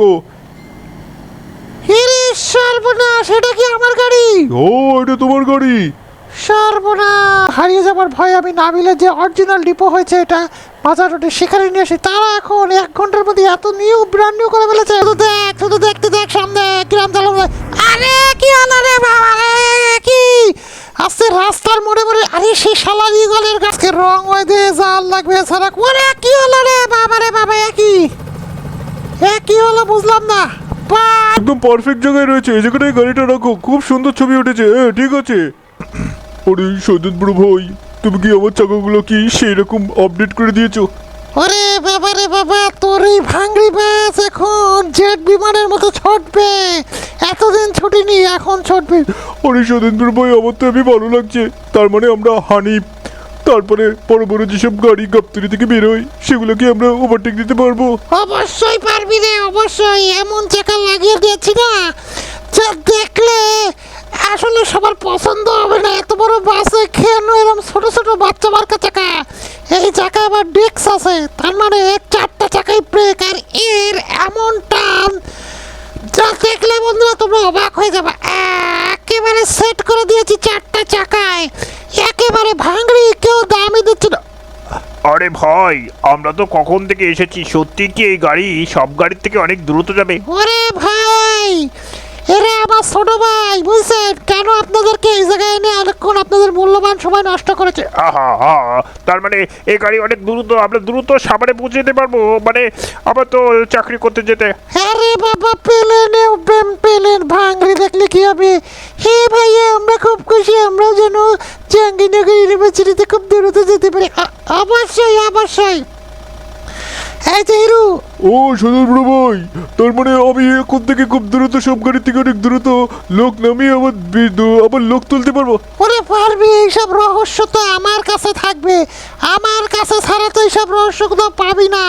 গো। হিরে সর্বনাশ এটা কি আমার গাড়ি? ও এটা তোমার গাড়ি। সর্বনাশ। হারিয়ে যাবার ভয় আমি নাবিলের যে অরিজিনাল ডিপো হয়েছে এটা বাজার রোডে সেখানে নিয়ে আসি তারা এখন এক ঘণ্টার মধ্যে এত নিউ ব্র্যান্ড নিউ করে ফেলেছে। শুধু দেখ শুধু দেখতে দেখ সামনে কিরাম চালানো। আরে কি হলো রে বাবা রে কি? আস্তে রাস্তার মোড়ে মোড়ে আরে সেই শালার ইগলের গাছকে রং হয়ে দিয়ে জাল লাগবে সারা ওরে কি হলো রে বাবা রে বাবা এ কি? এ কি হলো বুঝলাম না। একদম পারফেক্ট জায়গায় রয়েছে এই জায়গাটায় গাড়িটা রাখো খুব সুন্দর ছবি উঠেছে হ্যাঁ ঠিক আছে। ওরে সৈদত বড় ভাই তুমি কি আমার চাকাগুলো কি সেই রকম আপডেট করে দিয়েছ? ওরে বাবা রে বাবা তোর এই ভাঙড়ি বাস এখন জেট বিমানের মতো ছুটবে। এতদিন ছুটিনি এখন ছুটবে। ওরে সৈদত ভাই আমার তো আমি ভালো লাগছে তার মানে আমরা হানিফ তারপরে বড় বড় যেসব গাড়ি গাপ্তরি থেকে বেরোয় সেগুলোকে আমরা ওভারটেক দিতে পারব? অবশ্যই পারবি রে, অবশ্যই। এমন চাকা লাগিয়ে দিয়েছি না, যা দেখলে আসলে সবার পছন্দ হবে না। এত বড় বাসে কেন এরকম ছোট ছোট বাচ্চা মার্কা চাকা। এই চাকা আবার ডিস্ক আছে, তার মানে চারটা চাকাই ব্রেক আর এর এমন টান, যা দেখলে বন্ধুরা তোমরা অবাক হয়ে যাবে। একেবারে সেট করে দিয়েছি চারটা চাকায়। একেবারে ভাঙড়ি কেউ দামই দিচ্ছে না আরে ভাই আমরা তো কখন থেকে এসেছি? সত্যি কি এই গাড়ি সব গাড়ির থেকে অনেক দ্রুত যাবে? ওরে ভাই! এরে আমার ছোট ভাই বুঝছেন? কেন আপনাদেরকে এই জায়গায় এনে অনেকক্ষণ আপনাদের মূল্যবান সময় নষ্ট করেছে? আহা তার মানে এই গাড়ি অনেক দ্রুত আমরা দ্রুত সামনে পৌঁছে যেতে পারব মানে আবার তো চাকরি করতে যেতে। আরে বাবা পেলেনে প্রেম পেলেন ভাঙড়ি দেখলে কি হবে? হে ভাইয়া আমরা খুব খুশি আমরাও যেন জাহাঙ্গীরনগর ইউনিভার্সিটিতে খুব দ্রুত যেতে পারি। অবশ্যই অবশ্যই। এই যে হিরু ও সদর ভাই তার মানে আমি এখন থেকে খুব দ্রুত সব গাড়ি থেকে অনেক দ্রুত লোক নামিয়ে আবার আবার লোক তুলতে পারব। ওরে পারবি এইসব রহস্য তো আমার কাছে থাকবে। আমার কাছে ছাড়া তো এইসব রহস্য কোথাও পাবি না।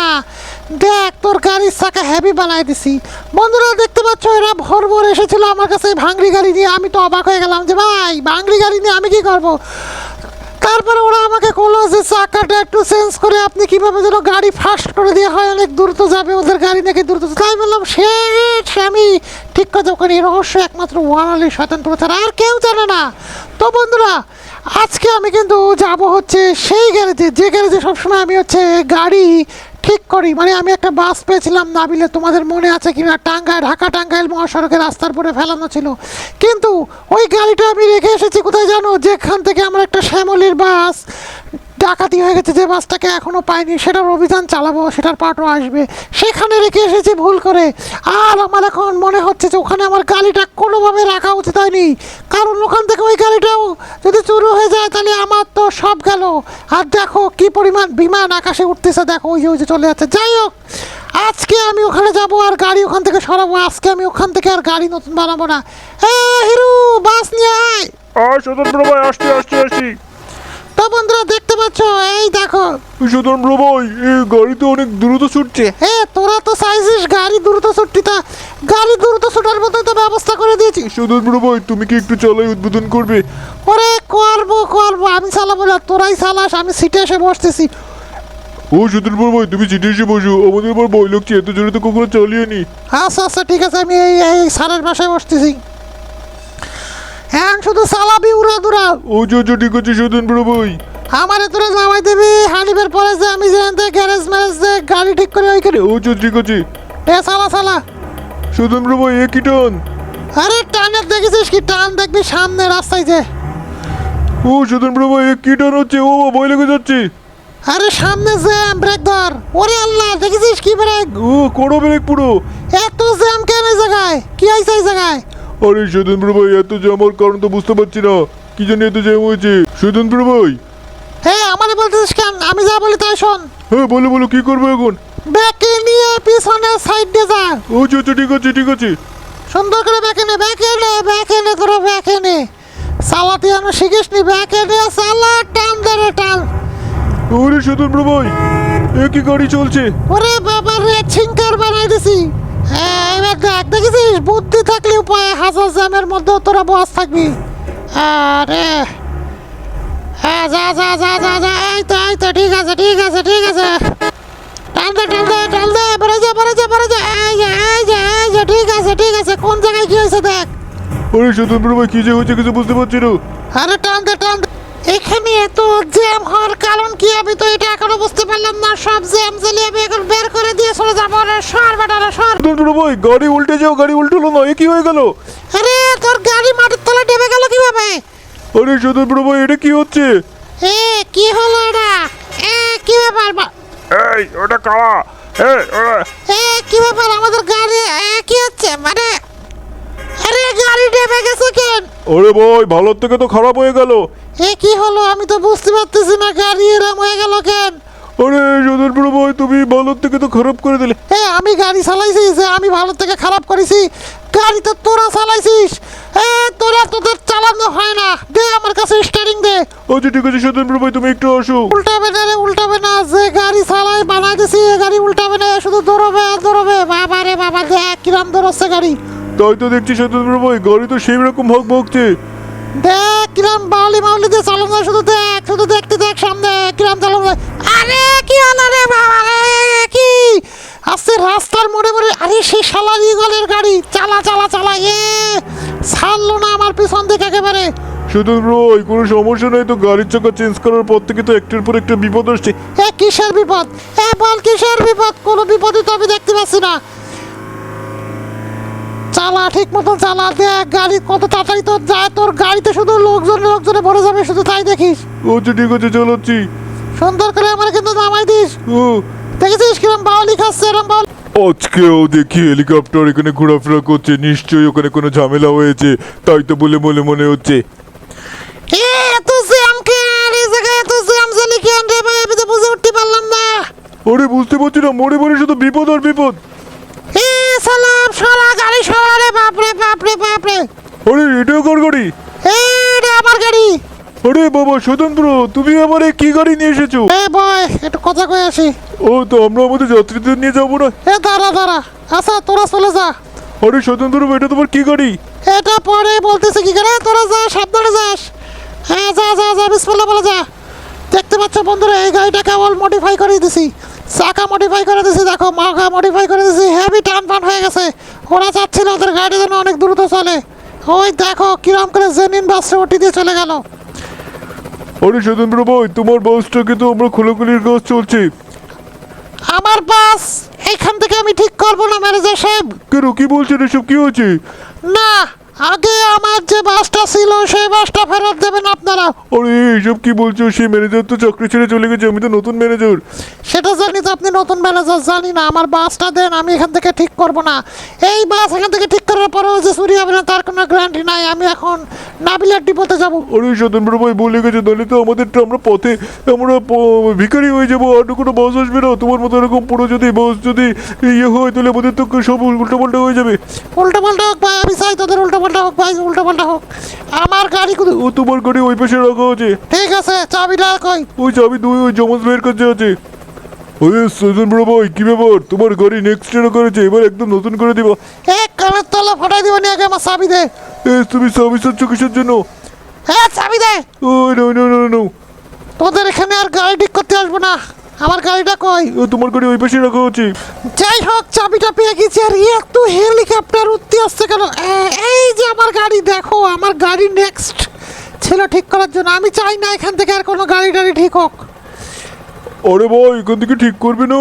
দেখ তোর গাড়ির চাকা হেভি বানাই দিছি। বন্ধুরা দেখতে পাচ্ছ এরা ভোর ভোর এসেছিল আমার কাছে ভাঙড়ি গাড়ি নিয়ে। আমি তো অবাক হয়ে গেলাম যে ভাই ভাঙড়ি গাড়ি নিয়ে আমি কি করব? তারপরে ওরা আমাকে বলল যে, চাকাটা একটু চেঞ্জ করে আপনি কীভাবে যেন গাড়ি ফাস্ট করে দেওয়া হয়, অনেক দ্রুত যাবে ওদের গাড়ি নাকি দ্রুত তাই বললাম সে আমি ঠিক কথা ওখানে রহস্য, একমাত্র ওয়ানালি স্বতন্ত্র ছাড়া আর কেউ জানে না। তো বন্ধুরা, আজকে আমি কিন্তু যাব হচ্ছে সেই গ্যারেজে, যে গ্যারেজে সবসময় আমি হচ্ছে গাড়ি ঠিক করি মানে আমি একটা বাস পেয়েছিলাম নাবিলে, তোমাদের মনে আছে কিনা? টাঙ্গায় ঢাকা টাঙ্গাইল মহাসড়কে রাস্তার পরে ফেলানো ছিল। কিন্তু ওই গাড়িটা আমি রেখে এসেছি, কোথায় জানো? যেখান থেকে আমার একটা শ্যামলির বাস ডাকাতি হয়ে গেছে, যে বাসটাকে এখনও পাইনি, সেটার অভিযান চালাবো, সেটার পার্টও আসবে। সেখানে রেখে এসেছি ভুল করে। আর আমার এখন মনে হচ্ছে যে ওখানে আমার গাড়িটা কোনোভাবে রাখা উচিত হয়নি। কারণ ওখান থেকে ওই গাড়িটাও যদি চুরু হয়ে যায়, তাহলে আমার তো সব গেল। আর দেখো কি পরিমাণ বিমান আকাশে উঠতেছে, দেখো ওই যে চলে যাচ্ছে। যাই হোক, আজকে আমি ওখানে যাব আর গাড়ি ওখান থেকে সরাবো। আজকে আমি ওখান থেকে আর গাড়ি নতুন বানাবো না। এ হিরু, বাস নিয়ে আয়। স্বতন্ত্র ভাই, আসছি আসছি আসছি। তো বন্ধুরা দেখতে পাচ্ছ? এই দেখো। সুতরাং ভাই এই গাড়ি তো অনেক দ্রুত ছুটছে। এ তোরা তো চাইছিস গাড়ি দ্রুত ছুটতি তা গাড়ি দ্রুত ছুটার মতো তো ব্যবস্থা করে দিয়েছি। বড় ভাই তুমি কি একটু চালাই উদ্বোধন করবে? ওরে করব করব। আমি চালাবো না তোরাই চালাস আমি সিটে এসে বসতেছি। ও বড় ভাই তুমি সিটে এসে বসো। আমাদের আবার ভয় লাগছে এত জোরে তো কখনো চালিয়ে নি। আচ্ছা আচ্ছা ঠিক আছে আমি এই এই সারের বাসায় বসতেছি। হ্যাঁ শুধু চালাবি উড়া দুরা ও যো যো ঠিক আছে সুদন বড় ভাই। আমারে তোরা জামাই দিবি হানিফের পরে যে আমি যে গ্যারেজ ম্যারেজ যে গাড়ি ঠিক করে ওইখানে ও যো ঠিক আছে। এ চালা চালা। সুদন বড় ভাই একই টান? আরে টানের দেখেছিস কি? টান দেখবি সামনে রাস্তায় যে। ও সুদন বড় ভাই কি টান হচ্ছে? ও ভয় লেগে যাচ্ছে। আরে সামনে জ্যাম ব্রেক ধর। ওরে আল্লাহ দেখেছিস কি ব্রেক? ও করো ব্রেক পুরো। এত জ্যাম কেন এই জায়গায়? কি হয়েছে এই জায়গায়? আরে সুদন বড় ভাই এত জ্যামার কারণ তো বুঝতে পারছি না। কি জানি এত জ্যাম হয়েছে? সুদন বড় ভাই। হ্যাঁ আমারে বলতেছিস কেন? আমি যা বলি তাই শোন। হ্যাঁ বলো বলো কি করব এখন? ব্যাকে নিয়ে পিছনে সাইড দিয়ে যা। ও চো চো, ঠিক আছে ঠিক আছে। সুন্দর করে ব্যাকে নে ব্যাকে নে ব্যাকে নে তোরা ব্যাকে নে। চালাতে আমি শিখিস নি ব্যাকে নে চালা টান ধরে টান। ওরে সুদন ভাই এ কি গাড়ি চলছে? ওরে বাবা রে ছিঙ্কার বানাই দিছি। হ্যাঁ দেখ দেখেছিস বুদ্ধি থাকলে উপায় হাজার জ্যামের মধ্যেও তোরা বস থাকবি। আরে হ্যাঁ যা যা যা যা যা এই তো এই তো ঠিক আছে ঠিক আছে ঠিক আছে। টান দে টান দে টান দে বেড়ে যা বেড়ে যা বেড়ে যা এই যে এই যে এই যে ঠিক আছে ঠিক আছে কোন জায়গায় কি হয়েছে দেখ। আরে স্বতন্ত্র ভাই কি যে হয়েছে কিছু বুঝতে পারছি না। আরে টান দে টান এখানে এত জ্যাম হওয়ার কারণ কি আমি তো এটা এখনও বুঝতে পারলাম না সব জ্যাম জ্বালিয়ে আমি এখন চলে যাব রে সর বেটারা সর। সদন বড় ভাই গাড়ি উল্টে যাও গাড়ি উল্টোলো না এ কি হয়ে গেল? আরে তোর গাড়ি মাটির তলে ডেবে গেল কীভাবে? আরে সদন বড় ভাই এটা কি হচ্ছে? এ কি হলো এটা? এ কি ব্যাপার? বা- এই ওটা কাওয়া। এই ওরা এ কি ব্যাপার? আমাদের গাড়ি এ কি হচ্ছে? মানে আরে গাড়ি ডেবে গেছে কেন? আরে ভাই ভালোর থেকে তো খারাপ হয়ে গেল। এ কি হলো? আমি তো বুঝতে পারতেছি না গাড়ি এরম হয়ে গেল কেন? আরে বড় ভাই তুমি ভালোর থেকে তো খারাপ করে দিলে। এ আমি গাড়ি চালাইছি যে আমি ভালো থেকে খারাপ করেছি। গাড়ি তো তোরা চালাইছিস। এ তোরা তোদের চালানো হয় না। দে আমার কাছে স্টারিং দে। আচ্ছা ঠিক আছে সদন বড় ভাই তুমি একটু আসো। উল্টাবে না রে উল্টাবে না। যে গাড়ি চালাই বানাই দিছি এ গাড়ি উল্টাবে না শুধু দৌড়বে আর দৌড়বে। বাবা রে বাবা দেখ কিরাম দৌড়চ্ছে গাড়ি। তাই তো দেখছি সদন বড় ভাই গাড়ি তো সেই রকম ভোগ ভোগছে দেখ কিরাম বাউলি মাউলি দিয়ে চালানো যায়, শুধু দেখ শুধু দেখতে দেখ সামনে কিরাম চালানো যায়। আরে কি হলো রে বাবা রে কি? আস্তে রাস্তার মোড়ে মোড়ে আরে সেই শালার ইগলের গাড়ি চালা চালা চালা এ ছাড়লো না আমার পিছন দিকে একেবারে। বড় ভাই কোনো সমস্যা নেই তো গাড়ির চাকা চেঞ্জ করার পর থেকে তো একটার পর একটা বিপদ আসছে। এ কিসের বিপদ? এ বল কিসের বিপদ? কোনো বিপদই তো আমি দেখতে পাচ্ছি না। চালা ঠিক মতো চালা। দেখ গাড়ি কত তাড়াতাড়ি তোর যায় তোর গাড়িতে শুধু লোকজন লোকজনে ভরে যাবে শুধু তাই দেখিস। আচ্ছা ঠিক আছে চালাচ্ছি। সুন্দর করে আমার কিন্তু নামাই দিস। ও। দেখেছিস কিরম বাউলি খাচ্ছে এরম বাউলি? আজকেও দেখি হেলিকপ্টার এখানে ঘোরাফেরা করছে নিশ্চয়ই ওখানে কোনো ঝামেলা হয়েছে তাই তো বলে মনে মনে হচ্ছে। এ এত জ্যাম কেন? এই জায়গায় এত জ্যাম জ্বালি কেন রে ভাই আমি তো বুঝে উঠতে পারলাম না। আরে বুঝতে পারছি না মরে মরে শুধু বিপদ আর বিপদ। সরা গাড়ি সরা রে বাপরে বাপরে বাপরে। আরে এটাও কার গাড়ি? এ রে আমার গাড়ি। আরে বাবা স্বতন্ত্র তুমি আমার কি গাড়ি নিয়ে এসেছ? এ বয় একটু কথা কই আসি। ও তো আমরা আমাদের যাত্রীদের নিয়ে যাব না? এ দাঁড়া দাঁড়া। আচ্ছা তোরা চলে যা। আরে স্বতন্ত্র এটা তোমার কি গাড়ি? এটা পরে বলতেছে কি করে তোরা যা সাবধানে যাস। হ্যাঁ যা যা যা বিসমিল্লাহ বলে যা। দেখতে পাচ্ছ বন্ধুরা এই গাড়িটা কেবল মডিফাই করে দিছি। চাকা মডিফাই করে দিছি দেখো মাখা মডিফাই করে দিছি হেভি টান টান হয়ে গেছে। ওরা চাচ্ছিল ওদের গাড়ি যেন অনেক দ্রুত চলে। ওই দেখো কিরম করে জেনিন বাসে ওটি দিয়ে চলে গেল। আরে স্বতন্ত্র ভাই তোমার বাসটাকে তো আমরা খোলাখুলির কাজ চলছে। আমার বাস এইখান থেকে আমি ঠিক করব না ম্যানেজার সাহেব। কেন কি বলছেন এসব? কি হয়েছে? না আগে আমার যে বাসটা ছিল সেই বাসটা ফেরত দেবেন আপনারা। আরে এইসব কি বলছো? সেই ম্যানেজার তো চাকরি ছেড়ে চলে গেছে আমি তো নতুন ম্যানেজার সেটা জানি তো আপনি নতুন ম্যানেজার জানি না। আমার বাসটা দেন আমি এখান থেকে ঠিক করব না। এই বাস এখান থেকে ঠিক করার পরেও যে চুরি হবে না তার কোনো গ্যারান্টি নাই। আমি এখন নাবিলার ডিপোতে যাব। আরে স্বতন্ত্র ভাই বলে গেছে তাহলে তো আমাদেরটা আমরা পথে আমরা ভিখারি হয়ে যাব আর তো কোনো বাস আসবে না। তোমার মতো এরকম পুরো যদি বাস যদি ইয়ে হয় তাহলে আমাদের তো সব উল্টো পাল্টা হয়ে যাবে। উল্টো পাল্টা হোক ভাই আমি চাই তোদের উল্টো পাল্টা হোক ভাই উল্টো পাল্টা হোক। আমার গাড়ি কুদু ও তোমার গাড়ি ওই পাশে রাখা আছে। ঠিক আছে চাবিটা কই। ওই চাবি দুই ওই জমজ ভাইয়ের কাছে আছে। ওই সুজন বড় ভাই কি ব্যাপার? তোমার গাড়ি নেক্সট এর করেছে এবার একদম নতুন করে দিব। এক কানের তলা ফাটাই দিব নিয়ে আগে আমার চাবি দে। এ তুমি সার্ভিস হচ্ছ কিসের জন্য? হ্যাঁ চাবি দে। ও নো নো নো নো তোদের এখানে আর গাড়ি ঠিক করতে আসব না। আমার গাড়িটা কই? ও তোমার গাড়ি ওই পাশে রাখা আছে যাই হোক চাবিটা পেয়ে গেছি আর এত হেলিকপ্টার উঠতে আসছে কেন? এই যে আমার গাড়ি দেখো আমার গাড়ি নেক্সট ছিল ঠিক করার জন্য। আমি চাই না এখান থেকে আর কোনো গাড়ি টাড়ি ঠিক হোক। আরে ভাই এখান থেকে ঠিক করবে না।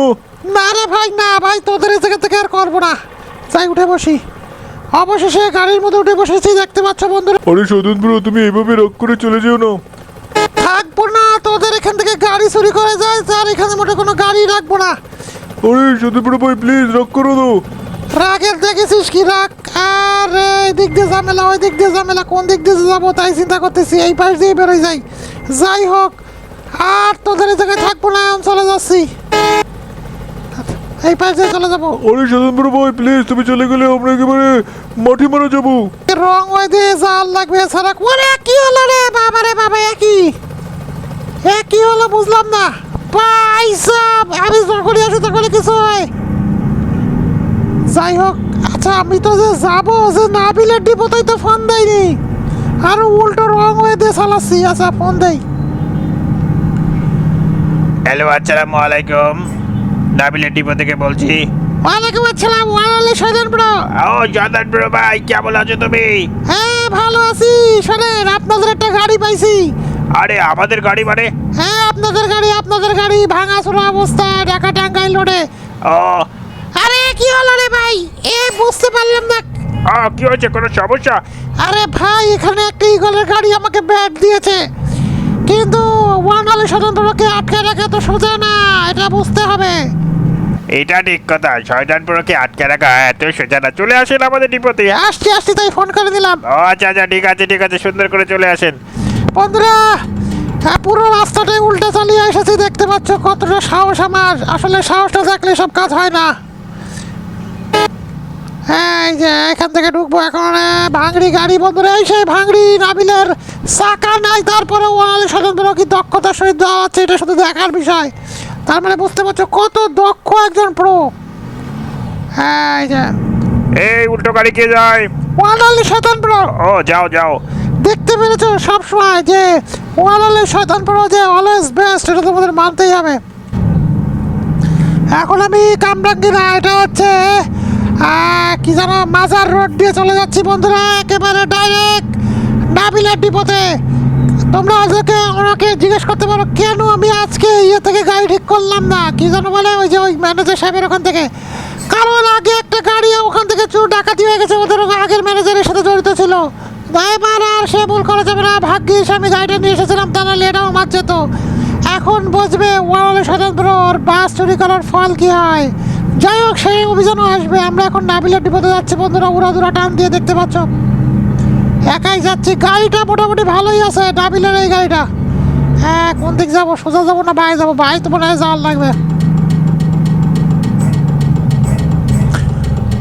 না রে ভাই না ভাই তোদের এই জায়গা থেকে আর করব না। যাই উঠে বসি। অবশেষে গাড়ির মধ্যে উঠে বসেছি দেখতে পাচ্ছ বন্ধুরা। আরে স্বতন্ত্র তুমি এইভাবে রাগ করে চলে যেও না। থাকব না তোদের এখান থেকে গাড়ি চুরি করে যায় আর এখানে মোটে কোনো গাড়ি রাখব না। আরে স্বতন্ত্র ভাই প্লিজ রাগ করো না রাগের দেখেছিস কি রাগ? আর এই দিক দিয়ে ঝামেলা ওই দিক দিয়ে ঝামেলা কোন দিক দিয়ে যাব তাই চিন্তা করতেছি এই পাশ দিয়ে বেরোয় যাই। যাই হোক আর তোদের এই জায়গায় থাকব না এখন চলে যাচ্ছি। এই পাশ দিয়ে চলে যাব। আরে স্বতন্ত্র ভাই প্লিজ তুমি চলে গেলে আমরা একেবারে মাঠে মারা যাব। রং ওই দিয়ে জাল লাগবে এছাড়া ওরে কি হলো রে? বাবা রে বাবা এ কি এ কি হলো বুঝলাম না। পাইসাব আমি যখনই আসি তখনই কিছু হয় যাই হোক আচ্ছা আমি তো যে যাব যে নাবিলের ডিপোতেই তো ফোন দেয়নি আর উল্টো রং হয়ে দিয়ে চালাচ্ছি। আচ্ছা ফোন দেই। হ্যালো আসসালামু আলাইকুম। নাবিলের ডিপো থেকে বলছি। ওয়ালাইকুম আসসালাম ওয়ালাইকুম সালাম ব্রো। ও জর্দান ব্রো ভাই কেমন আছো তুমি? হ্যাঁ ভালো আছি। শোনেন আপনাদের একটা গাড়ি পাইছি। আরে আমাদের গাড়ি মানে? হ্যাঁ আপনাদের গাড়ি আপনাদের গাড়ি ভাঙা ভাঙাচোরা অবস্থা ঢাকা টাঙ্গাইল রোডে। ও। আরে কি হলো রে ভাই? এ বুঝতে পারলাম না। আ, কি হয়েছে? কোনো সমস্যা? আরে ভাই এখানে একটা ইগলের গাড়ি আমাকে ব্যাট দিয়েছে। কিন্তু ওয়ান আলী স্বতন্ত্রকে আটকে রাখা তো সোজা না এটা বুঝতে হবে। এটা ঠিক কথা শয়তানপুরকে আটকে রাখা এত সোজা না। চলে আসেন আমাদের ডিপোতে। আসছি আসছি তাই ফোন করে দিলাম আচ্ছা আচ্ছা ঠিক আছে ঠিক আছে সুন্দর করে চলে আসেন। বন্ধুরা হ্যাঁ, পুরো রাস্তাটাই উল্টা চালিয়ে এসেছি দেখতে পাচ্ছ কতটা সাহস আমার। আসলে সাহসটা থাকলে সব কাজ হয় না। হ্যাঁ এই যে এখান থেকে ঢুকবো এখন ভাঙড়ি গাড়ি বন্ধুরা এই সেই ভাঙড়ি নাবিলের চাকা নাই তারপরে ওনাদের স্বতন্ত্র কি দক্ষতার সহিত দেওয়া হচ্ছে এটা শুধু দেখার বিষয়। তার মানে বুঝতে পারছ কত দক্ষ একজন প্রো। হ্যাঁ এই যে। এই উল্টো গাড়ি কে যায়? ওয়ানালি স্বতন্ত্র। ও যাও যাও। পেরেছ সবসময় যে ওয়ালালে শয়তান পড়ো যে অলওয়েজ বেস্ট এটা তোমাদের মানতেই হবে। এখন আমি কামরাঙ্গি না এটা হচ্ছে কি যেন মাজার রোড দিয়ে চলে যাচ্ছি বন্ধুরা, একেবারে ডাইরেক্ট নাবিলার ডিপোতে তোমরা ওদেরকে ওনাকে জিজ্ঞেস করতে পারো, কেন আমি আজকে ইয়ে থেকে গাড়ি ঠিক করলাম না? কি যেন বলে, ওই যে ওই ম্যানেজার সাহেবের ওখান থেকে। কারণ আগে একটা গাড়ি ওখান থেকে চুর, ডাকাতি হয়ে গেছে ওদের আগের ম্যানেজারের সাথে জড়িত ছিল। এবার আর সে ভুল করা যাবে না। ভাগ্যিস আমি গাড়িটা নিয়ে এসেছিলাম তা নাহলে এটাও মার যেত এখন বুঝবে ওয়ারলে ওর বাস চুরি করার ফল কি হয়। যাই হোক, সেই অভিযানও আসবে। আমরা এখন নাবিলার ডিপোতে যাচ্ছি বন্ধুরা। উড়া দুরা টান দিয়ে দেখতে পাচ্ছ। একাই যাচ্ছি। গাড়িটা মোটামুটি ভালোই আছে, নাবিলার এই গাড়িটা। হ্যাঁ কোন দিক যাব? সোজা যাব না বাইরে যাব? বাইরে তো মনে হয় যাওয়ার লাগবে।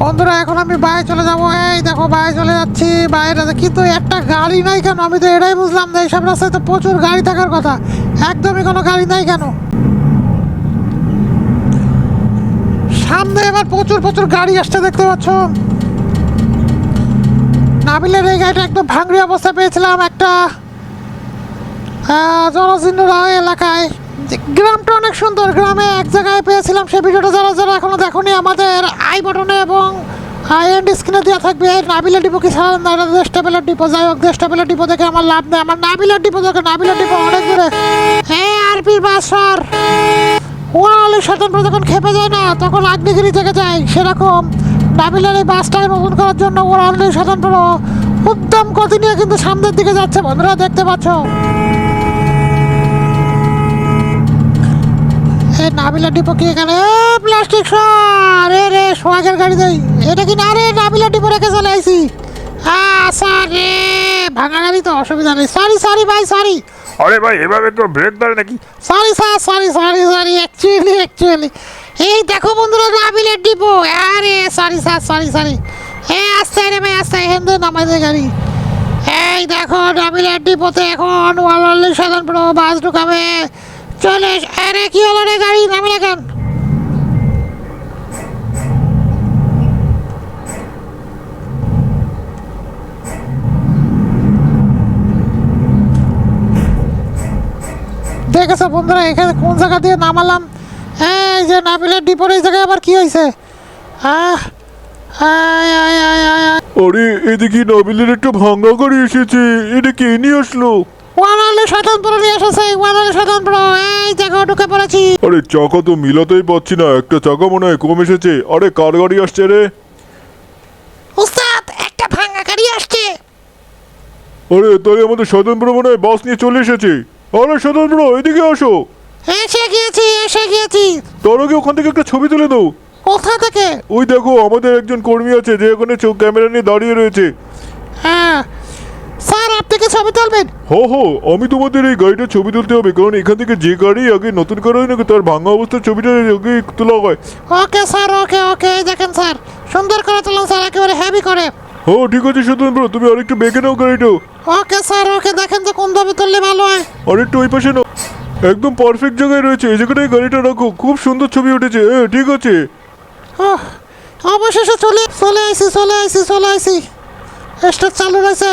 বন্ধুরা, এখন আমি বাইরে চলে যাব। এই দেখো, বাইরে চলে যাচ্ছি। বাইরে কিন্তু একটা গাড়ি নাই কেন? আমি তো এটাই বুঝলাম না এইসব রাস্তায় তো প্রচুর গাড়ি থাকার কথা। একদমই কোনো গাড়ি নাই কেন? সামনে এবার প্রচুর প্রচুর গাড়ি আসছে, দেখতে পাচ্ছ? নাবিলের এই গাড়িটা একদম ভাঙড়ি অবস্থা পেয়েছিলাম একটা রায় এলাকায়। যে গ্রামটা অনেক সুন্দর, গ্রামে এক জায়গায় পেয়েছিলাম সেই ভিডিওটা, যারা যারা এখনও দেখোনি, আমাদের আই বটনে এবং আই এন্ড স্ক্রিনে দেওয়া থাকবে। নাবিলা ডিপো কি ছাড়া দেশ টেবিলের ডিপো, যাই হোক, দেশ ডিপো দেখে আমার লাভ নেই। আমার নাবিলার ডিপো দেখে নাবিলার ডিপো অনেক দূরে। হ্যাঁ আরপি বাসর! ওয়ালে স্বতন্ত্র যখন খেপে যায় না, তখন আগ্নেয়গিরি থেকে যায়। সেরকম নাবিলার এই বাসটাকে নতুন করার জন্য ওয়ালে স্বতন্ত্র উদ্যম গতি নিয়ে কিন্তু সামনের দিকে যাচ্ছে। বন্ধুরা, দেখতে পাচ্ছ? নাবিলা ডিপো কি এখানে? প্লাস্টিক এ রে সোয়াগের গাড়ি দেই। এটা কি না রে নাবিলা ডিপো রেখে চলে আইছি? আচ্ছা রে ভাঙা গাড়ি তো অসুবিধা নেই। সরি সরি ভাই সরি আরে ভাই এভাবে তো ব্রেক ধরে নাকি? Sorry sir sorry sorry sorry actually actually এই দেখো বন্ধুরা নাবিলের ডিপো। আরে সরি স্যার সরি সরি এ আস্তে রে ভাই আস্তে এখান থেকে নামাই দে গাড়ি। এই দেখো নাবিলের ডিপোতে এখন ওয়ালাল্লি সাধারণ বাস ঢুকাবে। চলে আরে কি হলো রে গাড়ি? নামিলে কেন? দেখেছ বন্ধুরা, এখানে কোন জায়গা দিয়ে নামালাম? এই যে নাবিলের ডিপোর, এই জায়গায় আবার কি হয়েছে? আহ আরে, এদিকে নাবিলের একটা ভাঙ্গা গাড়ি এসেছে। এটা কে নিয়ে আসলো? ওয়ানালে স্বতন্ত্র নিয়ে এসেছে ওয়ানালে স্বতন্ত্র এই ঢুকে পড়েছি। আরে চাকা তো মিলাতেই পাচ্ছি না একটা চাকা মনে হয় কম এসেছে। আরে কার গাড়ি আসছে রে? উস্তাদ একটা ভাঙা গাড়ি আসছে। আরে আমাদের মনে হয় বাস নিয়ে চলে এসেছে। আরে স্বতন্ত্র এদিকে আসো। এসে গিয়েছি এসে গিয়েছি। তার আগে ওখান থেকে একটা ছবি তুলে দাও। কোথা থেকে? ওই দেখো আমাদের একজন কর্মী আছে যে ওখানে চোখ ক্যামেরা নিয়ে দাঁড়িয়ে রয়েছে। হ্যাঁ স্যার আপনি ছবি তুলবেন? হো হো আমি তোমাদের এই গাড়িটার ছবি তুলতে হবে কারণ এখান থেকে যে গাড়ি আগে নতুন করা হয় নাকি তার ভাঙা অবস্থার ছবিটা আগে তোলা হয়। ওকে স্যার ওকে ওকে দেখেন স্যার সুন্দর করে তুলুন স্যার একেবারে হেভি করে। ও ঠিক আছে স্বতন্ত্র তুমি আরেকটু বেঁকে নাও গাড়িটা। ওকে স্যার ওকে দেখেন যে কোন ভাবে তুললে ভালো হয়। আরেকটু ওই পাশে নাও। একদম পারফেক্ট জায়গায় রয়েছে এই জায়গাটায় গাড়িটা রাখো খুব সুন্দর ছবি উঠেছে এ ঠিক আছে। ওহ, অবশেষে চলে চলে আইসি চলে আইসি চলে আইসি। স্টার চালু রয়েছে।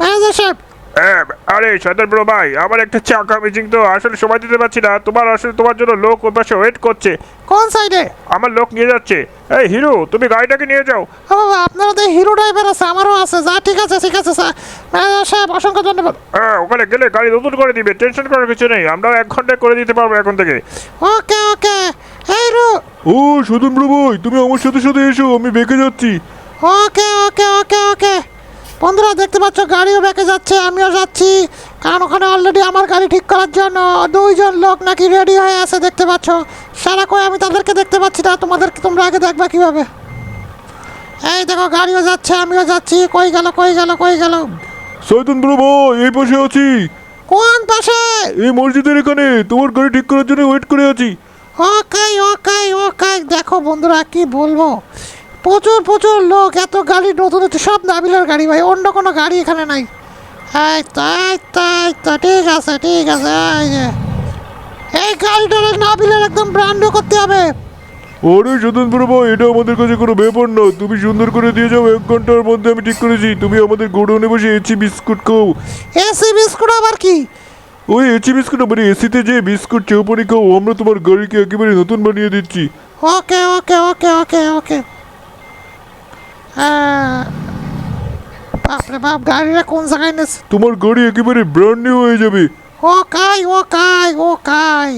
ম্যানেজার সাহেব। হ্যাঁ, আরে সদর ব্রো ভাই আমার একটা চাকা মিচিং তো আসলে সময় দিতে পারছি না। তোমার আসলে তোমার জন্য লোক ওই পাশে ওয়েট করছে। কোন সাইডে আমার লোক নিয়ে যাচ্ছে। এই হিরো তুমি গাড়িটাকে নিয়ে যাও। ও বাবা আপনারা তো হিরো ড্রাইভার আছে আমারও আছে। যা ঠিক আছে ঠিক আছে স্যার। ম্যানেজার সাহেব অসংখ্য ধন্যবাদ। হ্যাঁ ওখানে গেলে গাড়ি নতুন করে দিবে টেনশন করার কিছু নেই। আমরা এক ঘন্টায় করে দিতে পারব এখন থেকে। ওকে ওকে। এই রু ও সুদন ভাই তুমি আমার সাথে সাথে এসো আমি বেঁকে যাচ্ছি। ওকে ওকে ওকে ওকে। বন্ধুরা দেখতে পাচ্ছ গাড়িও বেঁকে যাচ্ছে আমিও যাচ্ছি। কারণ ওখানে অলরেডি আমার গাড়ি ঠিক করার জন্য দুইজন লোক নাকি রেডি হয়ে আছে দেখতে পাচ্ছ। সারা কই আমি তাদেরকে দেখতে পাচ্ছি না তোমাদের তোমরা আগে দেখবা কীভাবে? এই দেখো গাড়িও যাচ্ছে আমিও যাচ্ছি। কই গেল কই গেল কই গেল? শয়তন ভাই এই পাশে আছি। কোন পাশে? এই মসজিদের এখানে তোমার গাড়ি ঠিক করার জন্য ওয়েট করে আছি। ওকে ওকে ওকে দেখো বন্ধুরা কি বলব? প্রচুর প্রচুর লোক এত গাড়ি নতুন হচ্ছে সব নাবিলের গাড়ি ভাই অন্য কোনো গাড়ি এখানে নাই। এই তো এই তো ঠিক আছে ঠিক আছে এই যে। এই গাড়িটার নাবিলের একদম ব্র্যান্ড করতে হবে। ওরে সুদন ভাই এটা আমাদের কাছে কোনো ব্যাপার না। তুমি সুন্দর করে দিয়ে যাও এক ঘণ্টার মধ্যে আমি ঠিক করেছি। তুমি আমাদের গোডাউনে বসে এচি বিস্কুট খাও। এসি বিস্কুট আবার কি? ওই এচি বিস্কুট মানে এসিতে যে বিস্কুট চৌপানি খাও আমরা তোমার গাড়িকে একেবারে নতুন বানিয়ে দিচ্ছি। ওকে ওকে ওকে ওকে ওকে। বাপরে বাপ গাড়িটা কোন জায়গায় নেছে তোমার গাড়ি একেবারে ব্র্যান্ড নিউ হয়ে যাবে। ও কাই ও কাই ও কাই।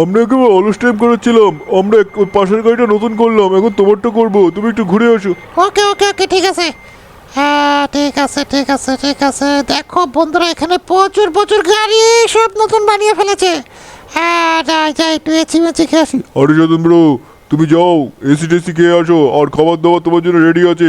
আমরা একেবারে অলস টাইম করেছিলাম আমরা এক- ওই পাশের গাড়িটা নতুন করলাম এখন তোমারটা করব। তুমি একটু ঘুরে আসো। ওকে ওকে ওকে ঠিক আছে। হ্যাঁ ঠিক আছে ঠিক আছে ঠিক আছে। দেখো বন্ধুরা এখানে প্রচুর প্রচুর গাড়ি সব নতুন বানিয়ে ফেলেছে। হ্যাঁ যাই যাই একটু এচি মেচি খেয়ে আসি। আরে যতন ব্রো তুমি যাও এসি টেসি খেয়ে আসো আর খাবার দাবার তোমার জন্য রেডি আছে।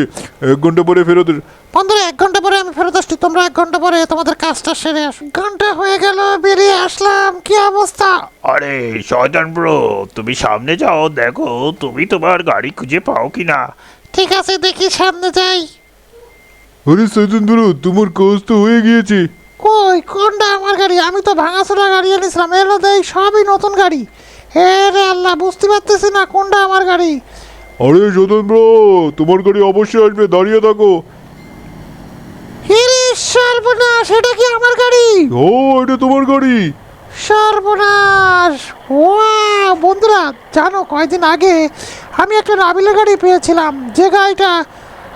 এক ঘণ্টা পরে ফেরত বন্ধুরা এক ঘণ্টা পরে আমি ফেরত আসছি। তোমরা এক ঘণ্টা পরে তোমাদের কাজটা সেরে আসো। ঘণ্টা হয়ে গেল বেরিয়ে আসলাম। কি অবস্থা? আরে শয়তান ব্রো তুমি সামনে যাও দেখো তুমি তোমার গাড়ি খুঁজে পাও কি না ঠিক আছে দেখি সামনে যাই। আরে সৈতন ব্রো তোমার কাজ তো হয়ে গিয়েছে। কই কোনটা আমার গাড়ি? আমি তো ভাঙাচোরা গাড়ি এনেছিলাম মধ্যে এই সবই নতুন গাড়ি। হে রে আল্লাহ বুঝতে পারতেছি না কোনটা আমার গাড়ি। আরে যতন ব্রো তোমার গাড়ি অবশ্যই আসবে দাঁড়িয়ে থাকো। হিরে সর্বনাশ এটা কি আমার গাড়ি? ও এটা তোমার গাড়ি। সর্বনাশ ওয়াও বন্ধুরা জানো কয়েকদিন আগে আমি একটা নাবিলের গাড়ি পেয়েছিলাম। যে গাড়িটা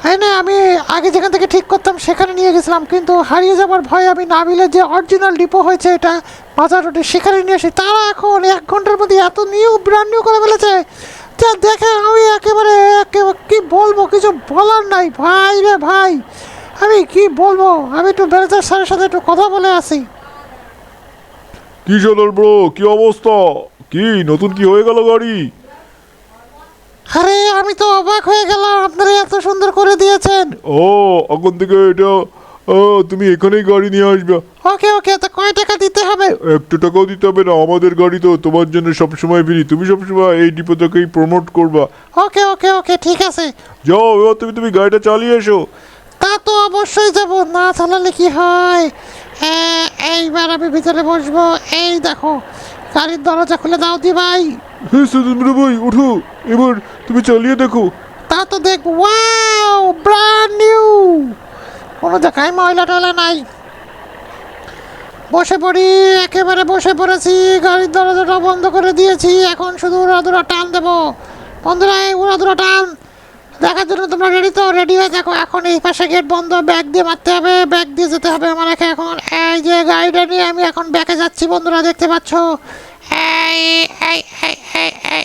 এনে আমি আগে যেখান থেকে ঠিক করতাম সেখানে নিয়ে গেছিলাম, কিন্তু হারিয়ে যাওয়ার ভয়ে আমি নাবিলের যে অরিজিনাল ডিপো হয়েছে এটা বাজার রোডে সেখানে নিয়ে আসি তারা এখন এক ঘণ্টার মধ্যে এত নিউ ব্র্যান্ড নিউ করে ফেলেছে। যা দেখে আমি একেবারে একেবারে কি বলব, কিছু বলার নাই। ভাই রে ভাই, আমি কি বলব? আমি একটু ম্যানেজার স্যারের সাথে একটু কথা বলে আসি। কি চলার ব্রো? কি অবস্থা? কি নতুন কি হয়ে গেল গাড়ি? আরে আমি তো অবাক হয়ে গেলাম আপনারা এত সুন্দর করে দিয়েছেন। ও এখন থেকে এটা ও, তুমি এখানেই গাড়ি নিয়ে আসবে। ওকে ওকে তো কয় টাকা দিতে হবে? একটা টাকাও দিতে হবে না আমাদের গাড়ি তো তোমার জন্য সবসময় ফ্রি তুমি সবসময় এই ডিপোটাকেই প্রমোট করবা। ওকে ওকে ওকে ঠিক আছে। যাও এবার তুমি তুমি গাড়িটা চালিয়ে এসো। তা তো অবশ্যই যাব না চালালে কি হয়? হ্যাঁ এইবার আমি ভিতরে বসবো। এই দেখো গাড়ির দরজা খুলে দাও দি ভাই হ্যাঁ সুন্দর ভাই উঠো এবার তুমি চালিয়ে দেখো। তা তো দেখব ওয়াও ব্র্যান্ড নিউ কোনো জায়গায় ময়লা টয়লা নাই। বসে পড়ি, একেবারে বসে পড়েছি, গাড়ির দরজাটা বন্ধ করে দিয়েছি, এখন শুধু উড়াদুরা টান দেবো। বন্ধুরা, এই উড়াদুরা টান দেখার জন্য তোমরা রেডি তো? রেডি হয়ে দেখো, এখন এই পাশে গেট বন্ধ ব্যাগ দিয়ে মারতে হবে ব্যাগ দিয়ে যেতে হবে আমার এখন। এই যে গাড়িটা নিয়ে আমি এখন ব্যাকে যাচ্ছি, বন্ধুরা, দেখতে পাচ্ছ? এই এই এই এই এই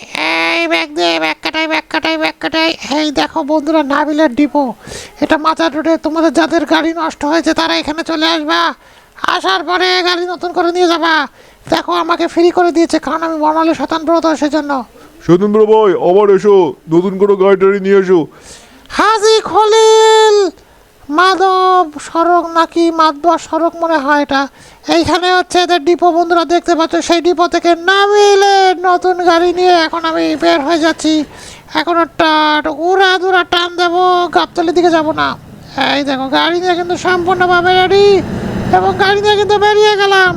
এই ব্যাগ দিয়ে ব্যাগ কাটাই ব্যাগ কাটাই ব্যাগ কাটাই। এই দেখো বন্ধুরা নাবিলের ডিপো। এটা মাথা রোডে। তোমাদের যাদের গাড়ি নষ্ট হয়েছে তারা এখানে চলে আসবা। আসার পরে গাড়ি নতুন করে নিয়ে যাবা। দেখো আমাকে ফ্রি করে দিয়েছে কারণ আমি বর্ণালী শতান ব্রত সেজন্য। স্বতন্ত্র ভাই আবার এসো। নতুন করে গাড়ি টাড়ি নিয়ে এসো। হাজি খলিল! মাধব সড়ক নাকি মাধবা সড়ক মনে হয় এটা। এইখানে হচ্ছে এদের ডিপো বন্ধুরা দেখতে পাচ্ছ, সেই ডিপো থেকে নামিলে নতুন গাড়ি নিয়ে এখন আমি বের হয়ে যাচ্ছি। এখন টাট উড়া দুরা টান দেবো, গাবতলির দিকে যাব না। এই দেখো, গাড়ি নিয়ে কিন্তু সম্পূর্ণভাবে রেডি এবং গাড়ি নিয়ে কিন্তু বেরিয়ে গেলাম।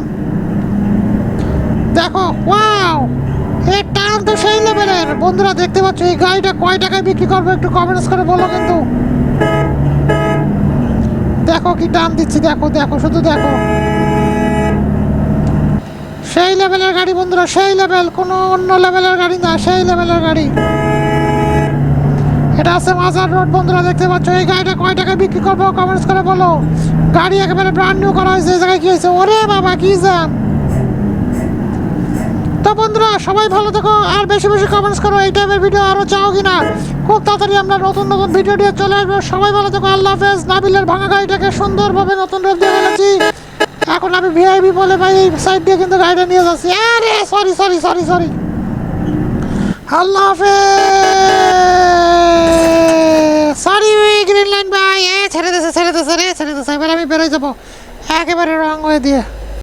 দেখো ওয়াও এর টান তো সেই লেভেলের বন্ধুরা দেখতে পাচ্ছ, এই গাড়িটা কয় টাকায় বিক্রি করব একটু কমেন্টস করে বলো কিন্তু। দেখো কি টান দিচ্ছি, দেখো দেখো, শুধু দেখো। সেই লেভেলের গাড়ি বন্ধুরা, সেই লেভেল, কোনো অন্য লেভেলের গাড়ি না, সেই লেভেলের গাড়ি। এটা আছে মাজার রোড বন্ধুরা, দেখতে পাচ্ছ? এই গাড়িটা কয় টাকা বিক্রি করব? কমেন্টস করে বলো। গাড়ি একেবারে ব্রান্ড নিউ করা হয়েছে, এই জায়গায় কি হয়েছে? ওরে বাবা, কি জ্যাম তো বন্ধুরা, সবাই ভালো থেকো, আর বেশি বেশি কমেন্টস করো, এই টাইপের ভিডিও আরও চাও কিনা? খুব তাড়াতাড়ি আমরা নতুন নতুন ভিডিও নিয়ে চলে আসব। সবাই ভালো থেকো, আল্লাহ হাফেজ। নাবিলের ভাঙা গাড়িটাকে সুন্দরভাবে নতুন রূপ দিয়ে ফেলেছি। এখন আমি ভিআইপি বলে ভাই এই সাইড দিয়ে কিন্তু গাড়িটা নিয়ে যাচ্ছি। আরে সরি সরি সরি সরি আল্লাহ হাফেজ। সরি গ্রিন লাইন ভাই। এ, ছেড়ে দিছে ছেড়ে দিছে রে, ছেড়ে দিছে। এবার আমি বেরোয় যাব। একেবারে রং হয়ে দিয়ে।